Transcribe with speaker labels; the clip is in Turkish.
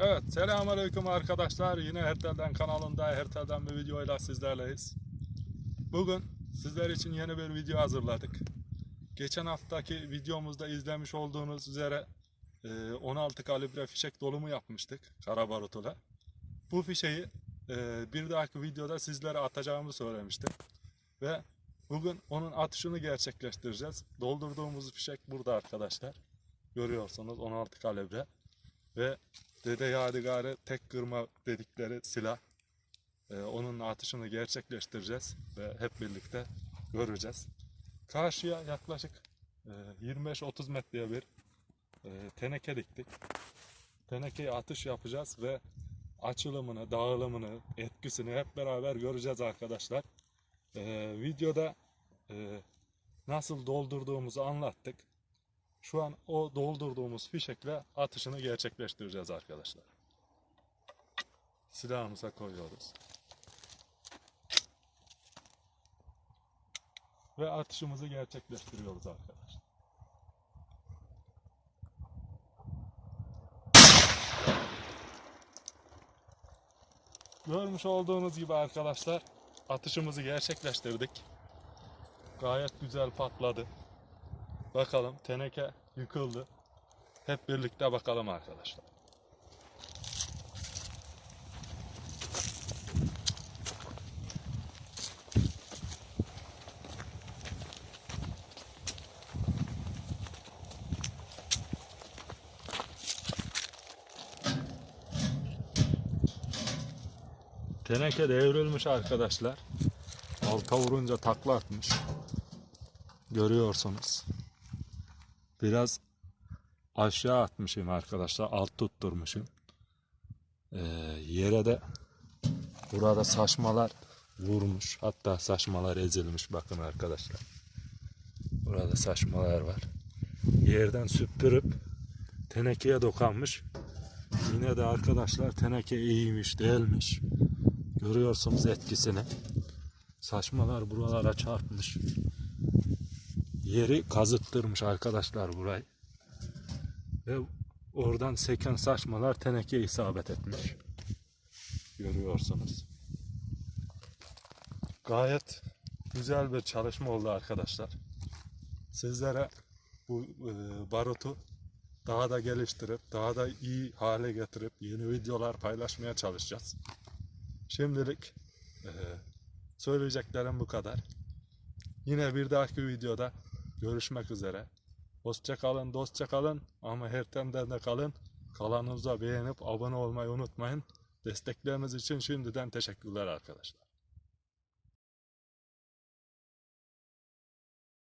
Speaker 1: Evet, selamünaleyküm arkadaşlar. Yine Hertel'den kanalında Hertel'den bir videoyla sizlerleyiz. Bugün sizler için yeni bir video hazırladık. Geçen haftaki videomuzda izlemiş olduğunuz üzere e, 16 kalibre fişek dolumu yapmıştık kara barutuyla. Bu fişeği e, bir dahaki videoda sizlere atacağımı söylemiştim. Ve bugün onun atışını gerçekleştireceğiz. Doldurduğumuz fişek burada arkadaşlar. Görüyorsunuz 16 kalibre. Ve Dede Yadigarı tek kırma dedikleri silah. Ee, onun atışını gerçekleştireceğiz ve hep birlikte göreceğiz. Karşıya yaklaşık e, 25-30 metreye bir e, teneke diktik. Tenekeye atış yapacağız ve açılımını, dağılımını, etkisini hep beraber göreceğiz arkadaşlar. Ee, videoda e, nasıl doldurduğumuzu anlattık. Şu an o doldurduğumuz fişekle atışını gerçekleştireceğiz arkadaşlar. Silahımıza koyuyoruz. Ve atışımızı gerçekleştiriyoruz arkadaşlar. Görmüş olduğunuz gibi arkadaşlar atışımızı gerçekleştirdik. Gayet güzel patladı. Bakalım teneke yıkıldı. Hep birlikte bakalım arkadaşlar. Teneke devrilmiş arkadaşlar. Alta vurunca takla atmış. Görüyorsunuz. Biraz aşağı atmışım arkadaşlar. Alt tutturmuşum. Ee, yere de burada saçmalar vurmuş. Hatta saçmalar ezilmiş. Bakın arkadaşlar. Burada saçmalar var. Yerden süpürüp tenekeye dokanmış. Yine de arkadaşlar teneke iyiymiş değilmiş. Görüyorsunuz etkisini. Saçmalar buralara çarpmış. Yeri kazıttırmış arkadaşlar burayı. Ve oradan seken saçmalar tenekeye isabet etmiş. Görüyorsunuz. Gayet güzel bir çalışma oldu arkadaşlar. Sizlere bu e, barutu daha da geliştirip daha da iyi hale getirip yeni videolar paylaşmaya çalışacağız. Şimdilik e, söyleyeceklerim bu kadar. Yine bir dahaki videoda görüşmek üzere. Hoşça kalın, dostça kalın ama her temden de kalın. Kanalımıza beğenip abone olmayı unutmayın. Destekleriniz için şimdiden teşekkürler arkadaşlar.